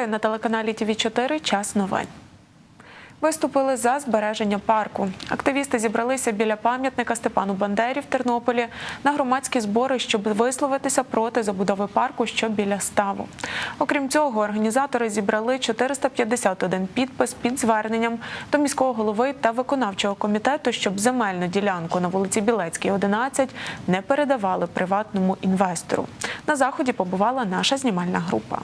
Вітаю на телеканалі ТВ 4 Час новин. Виступили за збереження парку. Активісти зібралися біля пам'ятника Степану Бандері в Тернополі на громадські збори, щоб висловитися проти забудови парку, що біля ставу. Окрім цього, організатори зібрали 451 підпис під зверненням до міського голови та виконавчого комітету, щоб земельну ділянку на вулиці Білецькій, 11 не передавали приватному інвестору. На заході побувала наша знімальна група.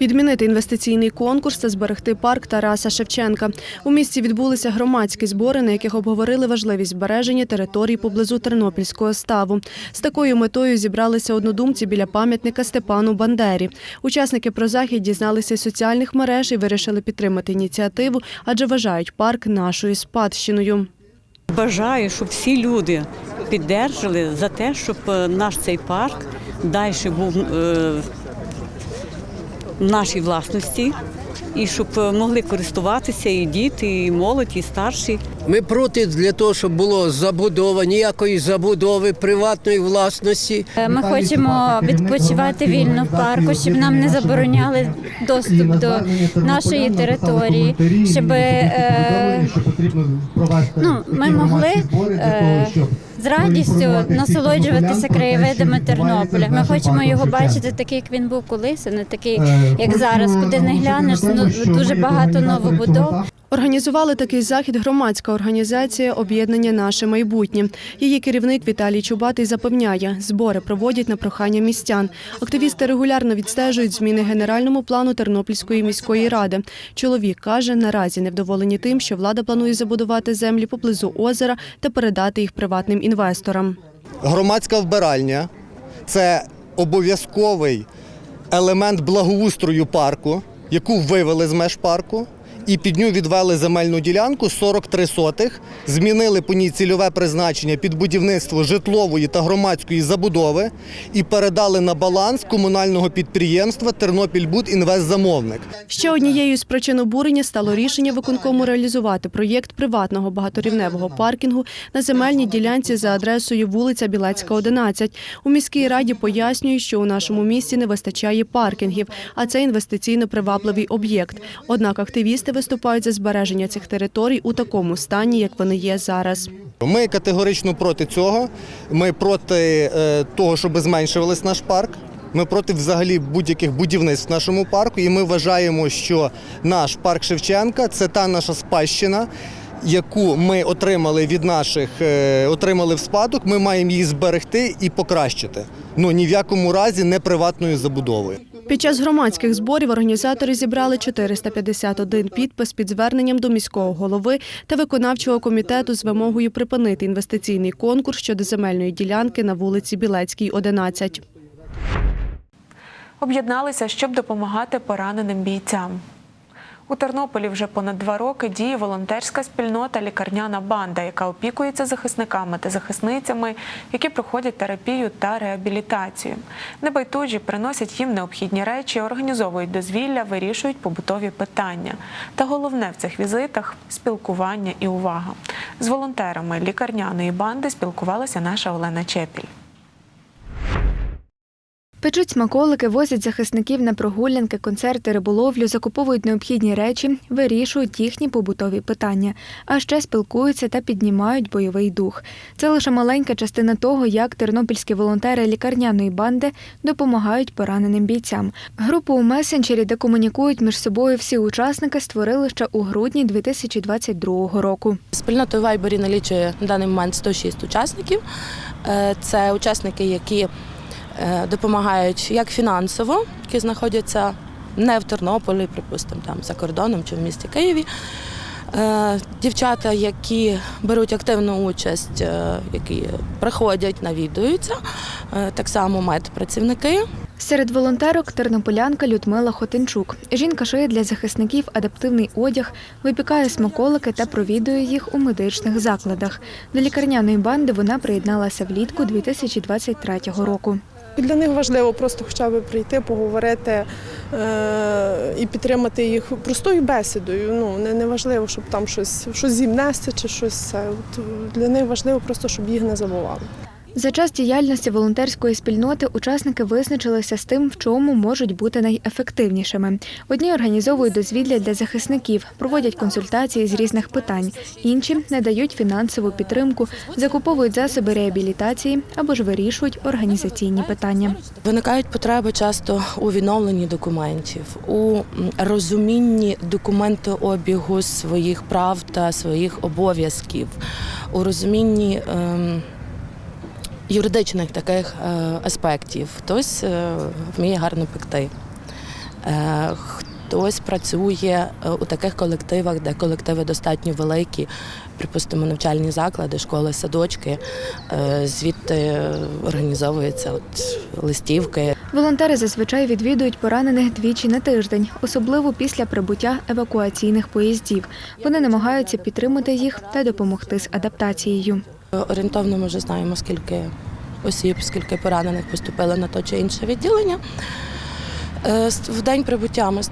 Відмінити інвестиційний конкурс та зберегти парк Тараса Шевченка. У місті відбулися громадські збори, на яких обговорили важливість збереження територій поблизу Тернопільського ставу. З такою метою зібралися однодумці біля пам'ятника Степану Бандері. Учасники про захід дізналися соціальних мереж і вирішили підтримати ініціативу, адже вважають парк нашою спадщиною. Бажаю, щоб всі люди піддержали за те, щоб е, наш цей парк далі був е, нашій власності і щоб е, могли користуватися і діти, і молодь, і старші. Ми проти для того, щоб було забудова, ніякої забудови приватної власності. Ми хочемо відпочивати вільно в парку, щоб нам не забороняли доступ до нашої території, щоб е, ну, ми могли е, з радістю насолоджуватися краєвидами Тернополя. Ми хочемо його бачити такий, як він був колись, а не такий, як зараз. Куди не глянеш, ну, дуже багато новобудов. Організували такий захід громадська організація Об'єднання Наше майбутнє. Її керівник Віталій Чубатий запевняє, збори проводять на прохання містян. Активісти регулярно відстежують зміни генеральному плану Тернопільської міської ради. Чоловік каже, наразі невдоволені тим, що влада планує забудувати землі поблизу озера та передати їх приватним інвесторам. Громадська вбиральня це обов'язковий елемент благоустрою парку, яку вивели з меж парку. І під ню відвели земельну ділянку 43 сотих, змінили по ній цільове призначення під будівництво житлової та громадської забудови і передали на баланс комунального підприємства Тернопільбудінвестзамовник. Ще однією з причин обурення стало рішення виконкому реалізувати проєкт приватного багаторівневого паркінгу на земельній ділянці за адресою вулиця Білецька, 11. У міській раді пояснюють, що у нашому місті не вистачає паркінгів, а це інвестиційно привабливий об'єкт. Однак активісти виступають за збереження цих територій у такому стані, як вони є зараз. Ми категорично проти цього. Ми проти е, того, щоб зменшувалась наш парк. Ми проти взагалі будь-яких будівництв в нашому парку. І ми вважаємо, що наш парк Шевченка це та наша спадщина, яку ми отримали від наших, е, отримали в спадок. Ми маємо її зберегти і покращити. Ну ні в якому разі не приватною забудовою. Під час громадських зборів організатори зібрали 451 підпис під зверненням до міського голови та виконавчого комітету з вимогою припинити інвестиційний конкурс щодо земельної ділянки на вулиці Білецькій, 11. Об'єдналися, щоб допомагати пораненим бійцям. У Тернополі вже понад два роки діє волонтерська спільнота Лікарняна банда, яка опікується захисниками та захисницями, які проходять терапію та реабілітацію. Небайдужі приносять їм необхідні речі, організовують дозвілля, вирішують побутові питання. Та головне в цих візитах спілкування і увага. З волонтерами лікарняної банди спілкувалася наша Олена Чепіль. Печуть смаколики, возять захисників на прогулянки, концерти, риболовлю, закуповують необхідні речі, вирішують їхні побутові питання, а ще спілкуються та піднімають бойовий дух. Це лише маленька частина того, як тернопільські волонтери лікарняної банди допомагають пораненим бійцям. Групу у месенджері, де комунікують між собою всі учасники, створили ще у грудні 2022 року. Спільнота у Вайбері налічує на даний момент 106 учасників. Е, Це учасники, які допомагають як фінансово, які знаходяться не в Тернополі, припустимо, там за кордоном чи в місті Києві. Е, Дівчата, які беруть активну участь, е, які приходять, навідуються, Е, так само медпрацівники. Серед волонтерок тернополянка Людмила Хотинчук. Жінка шиє для захисників адаптивний одяг, випікає смаколики та провідує їх у медичних закладах. До лікарняної банди вона приєдналася влітку 2023 року. Для них важливо просто хоча б прийти, поговорити е- і підтримати їх простою бесідою. Ну не, не важливо, щоб там щось, щось зімнести чи щось. Для них важливо просто, щоб їх не забували. За час діяльності волонтерської спільноти учасники визначилися з тим, в чому можуть бути найефективнішими. Одні організовують дозвілля для захисників, проводять консультації з різних питань. Інші надають фінансову підтримку, закуповують засоби реабілітації або ж вирішують організаційні питання. Виникають потреби часто у відновленні документів, у розумінні документообігу своїх прав та своїх обов'язків, у розумінні ем, юридичних таких е, аспектів. Хтось е, вміє гарно пекти. Е, Хтось працює у таких колективах, де колективи достатньо великі, припустимо, навчальні заклади, школи, садочки. Звідти організовуються от листівки. Волонтери зазвичай відвідують поранених двічі на тиждень, особливо після прибуття евакуаційних поїздів. Вони намагаються підтримати їх та допомогти з адаптацією. Орієнтовно ми вже знаємо, скільки осіб, скільки поранених поступили на то чи інше відділення. Е, В день прибуття ми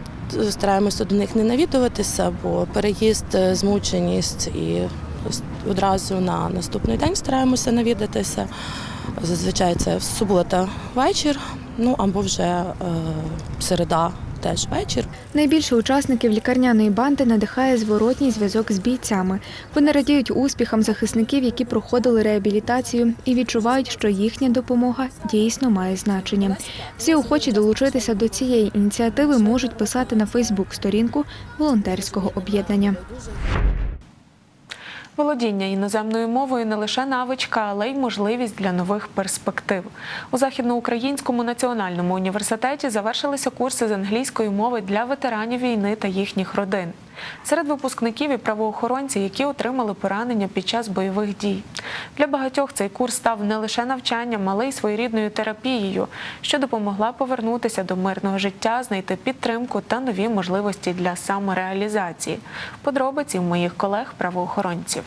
стараємося до них не навідуватися, бо переїзд, е, змученість і одразу на наступний день стараємося навідатися. Зазвичай це субота вечір, ну або вже е, середа теж вечір. Найбільше учасників лікарняної банди надихає зворотній зв'язок з бійцями. Вони радіють успіхам захисників, які проходили реабілітацію, і відчувають, що їхня допомога дійсно має значення. Всі охочі долучитися до цієї ініціативи можуть писати на Фейсбук-сторінку волонтерського об'єднання. Володіння іноземною мовою не лише навичка, але й можливість для нових перспектив. У Західноукраїнському національному університеті завершилися курси з англійської мови для ветеранів війни та їхніх родин. Серед випускників і правоохоронці, які отримали поранення під час бойових дій. Для багатьох цей курс став не лише навчанням, але й своєрідною терапією, що допомогла повернутися до мирного життя, знайти підтримку та нові можливості для самореалізації. Подробиці моїх колег-правоохоронців.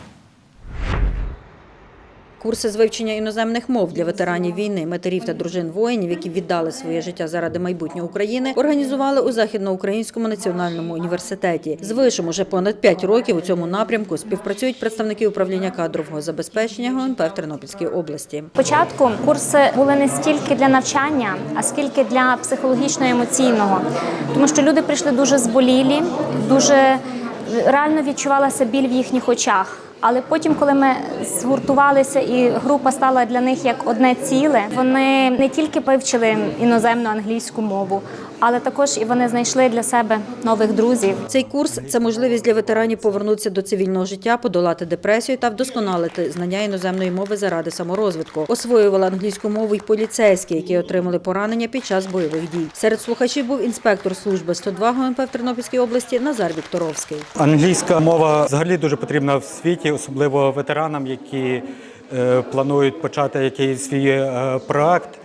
Курси з вивчення іноземних мов для ветеранів війни, матерів та дружин воїнів, які віддали своє життя заради майбутнього України, організували у Західноукраїнському національному університеті. З вишем уже понад 5 років у цьому напрямку співпрацюють представники управління кадрового забезпечення ГУНП в Тернопільській області. Спочатку курси були не стільки для навчання, а скільки для психологічно-емоційного, тому що люди прийшли дуже зболілі, дуже реально відчувалася біль в їхніх очах. Але потім, коли ми згуртувалися і група стала для них як одне ціле, вони не тільки вивчили іноземну англійську мову, але також і вони знайшли для себе нових друзів. Цей курс це можливість для ветеранів повернутися до цивільного життя, подолати депресію та вдосконалити знання іноземної мови заради саморозвитку. Освоювали англійську мову й поліцейські, які отримали поранення під час бойових дій. Серед слухачів був інспектор служби 102 ГУНП в Тернопільській області Назар Вікторовський. Англійська мова взагалі дуже потрібна в світі, особливо ветеранам, які е, планують почати якийсь свій е, проект,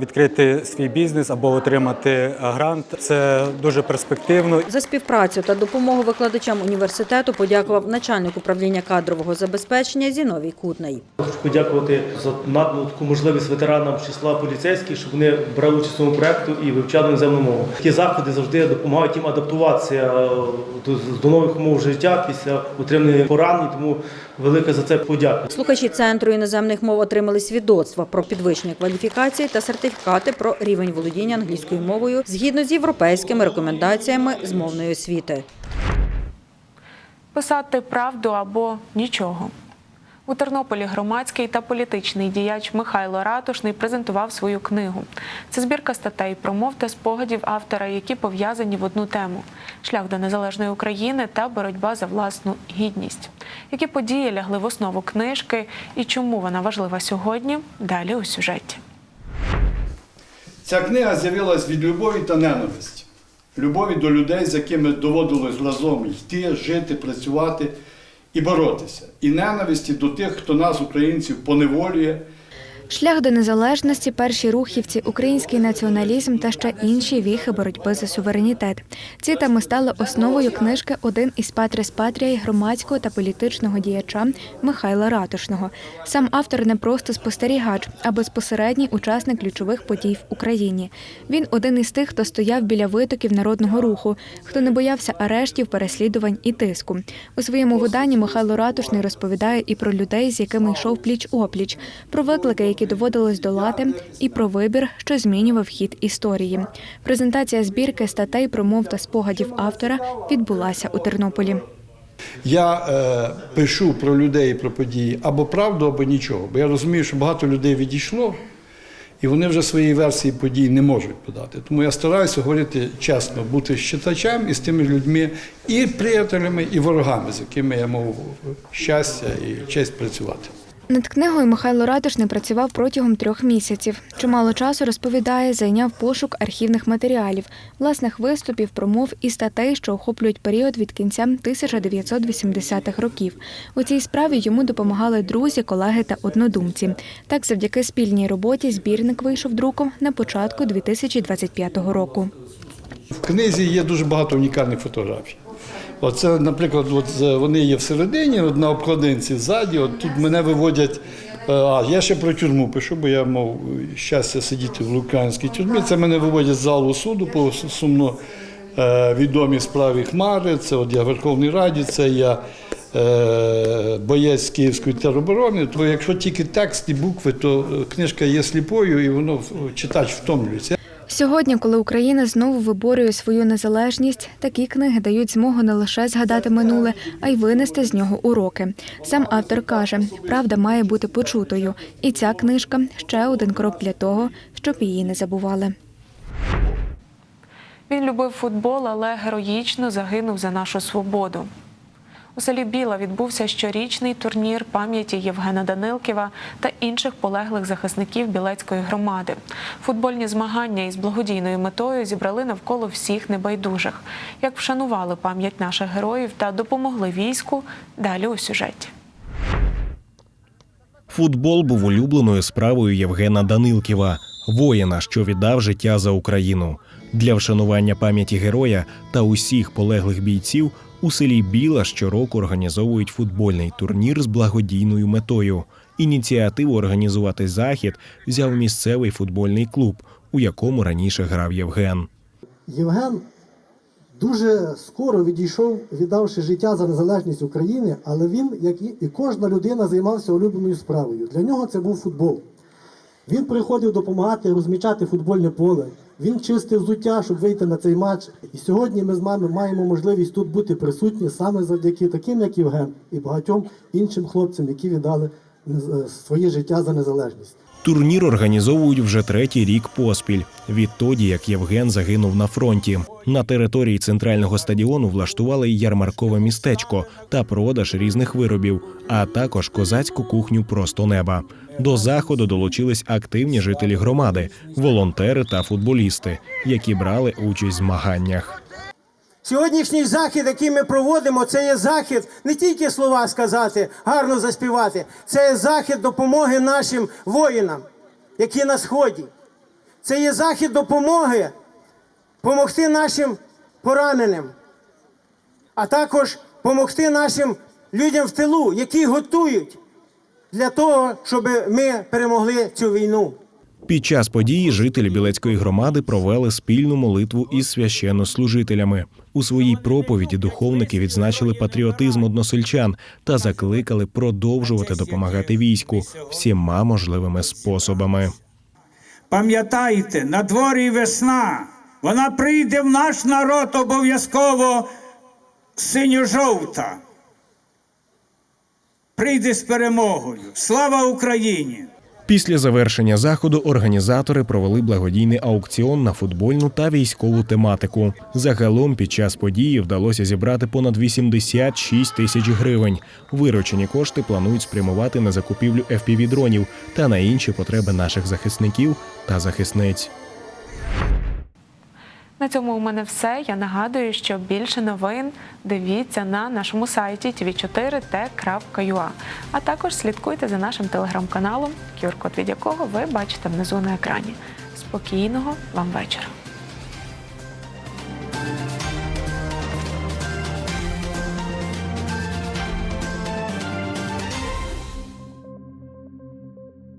відкрити свій бізнес або отримати грант. Це дуже перспективно. За співпрацю та допомогу викладачам університету подякував начальник управління кадрового забезпечення Зіновій Кутний. Хочу подякувати за надану таку можливість ветеранам числа поліцейських, щоб вони брали участь у цьому проекту і вивчали іноземну мову. Такі заходи завжди допомагають їм адаптуватися е, до, до нових умов життя після отримання поранень. Тому велика за це подяка. Слухачі центру іноземних мов отримали свідоцтва про підвищення кваліфікації та сертифікати про рівень володіння англійською мовою згідно з європейськими рекомендаціями з мовної освіти. Писати правду або нічого. У Тернополі громадський та політичний діяч Михайло Ратушний презентував свою книгу. Це збірка статей, промов та спогадів автора, які пов'язані в одну тему: шлях до незалежної України та боротьба за власну гідність. Які події лягли в основу книжки і чому вона важлива сьогодні? Далі у сюжеті. Ця книга з'явилась від любові та ненависті. Любові до людей, з якими доводилось разом йти, жити, працювати і боротися. І ненависті до тих, хто нас, українців, поневолює. Шлях до незалежності, перші рухівці, український націоналізм та ще інші віхи боротьби за суверенітет. Ці теми стали основою книжки Один із патріс патріяй громадського та політичного діяча Михайла Ратушного. Сам автор не просто спостерігач, а безпосередній учасник ключових подій в Україні. Він один із тих, хто стояв біля витоків народного руху, хто не боявся арештів, переслідувань і тиску. У своєму виданні Михайло Ратушний розповідає і про людей, з якими йшов пліч опліч, про виклики, які доводилось долати, і про вибір, що змінював хід історії. Презентація збірки статей, промов та спогадів автора відбулася у Тернополі. Я е, пишу про людей про події або правду, або нічого. Бо я розумію, що багато людей відійшло, і вони вже своєї версії подій не можуть подати. Тому я стараюся говорити чесно, бути з читачем і з тими людьми, і приятелями, і ворогами, з якими я мав щастя і честь працювати. Над книгою Михайло Ратушний працював протягом трьох місяців. Чимало часу розповідає, зайняв пошук архівних матеріалів, власних виступів, промов і статей, що охоплюють період від кінця 1980-х років. У цій справі йому допомагали друзі, колеги та однодумці. Так, завдяки спільній роботі збірник вийшов друком на початку 2025 року. В книзі є дуже багато унікальних фотографій. Оце, наприклад, от е, вони є всередині, от на обкладинці ззаді. От тут мене виводять. е, А я ще про тюрму пишу, бо я мав щастя сидіти в Лук'янській тюрмі. Це мене виводять з залу суду по сумно е, відомій справі Хмари. Це от я в Верховній Раді, це я боєць Київської тероборони. То якщо тільки текст і букви, то книжка є сліпою і воно читач втомлюється. Сьогодні, коли Україна знову виборює свою незалежність, такі книги дають змогу не лише згадати минуле, а й винести з нього уроки. Сам автор каже, правда має бути почутою, і ця книжка ще один крок для того, щоб її не забували. Він любив футбол, але героїчно загинув за нашу свободу. У селі Біла відбувся щорічний турнір пам'яті Євгена Данилківа та інших полеглих захисників Білецької громади. Футбольні змагання із благодійною метою зібрали навколо всіх небайдужих. Як вшанували пам'ять наших героїв та допомогли війську, далі у сюжеті. Футбол був улюбленою справою Євгена Данилківа, воїна, що віддав життя за Україну. Для вшанування пам'яті героя та усіх полеглих бійців у селі Біла щороку організовують футбольний турнір з благодійною метою. Ініціативу організувати захід взяв місцевий футбольний клуб, у якому раніше грав Євген. Євген дуже скоро відійшов, віддавши життя за незалежність України, але він, як і кожна людина, займався улюбленою справою. Для нього це був футбол. Він приходив допомагати розмічати футбольне поле. Він чистив взуття, щоб вийти на цей матч. І сьогодні ми з вами маємо можливість тут бути присутні саме завдяки таким, як Євген, і багатьом іншим хлопцям, які віддали е, своє життя за незалежність. Турнір організовують вже третій рік поспіль. Відтоді, як Євген загинув на фронті. На території центрального стадіону влаштували ярмаркове містечко та продаж різних виробів, а також козацьку кухню просто неба. До заходу долучились активні жителі громади, волонтери та футболісти, які брали участь в змаганнях. Сьогоднішній захід, який ми проводимо, це є захід не тільки слова сказати, гарно заспівати, це є захід допомоги нашим воїнам, які на сході. Це є захід допомоги допомогти нашим пораненим, а також допомогти нашим людям в тилу, які готують для того, щоб ми перемогли цю війну. Під час події жителі Білецької громади провели спільну молитву із священнослужителями. У своїй проповіді духовники відзначили патріотизм односельчан та закликали продовжувати допомагати війську всіма можливими способами. Пам'ятайте, на дворі весна. Вона прийде в наш народ обов'язково синьо-жовта. Прийде з перемогою. Слава Україні! Після завершення заходу організатори провели благодійний аукціон на футбольну та військову тематику. Загалом під час події вдалося зібрати понад 86 тисяч гривень. Виручені кошти планують спрямувати на закупівлю fpv дронів та на інші потреби наших захисників та захисниць. На цьому у мене все. Я нагадую, що більше новин дивіться на нашому сайті tv4t.ua, а також слідкуйте за нашим телеграм-каналом, QR-код від якого ви бачите внизу на екрані. Спокійного вам вечора.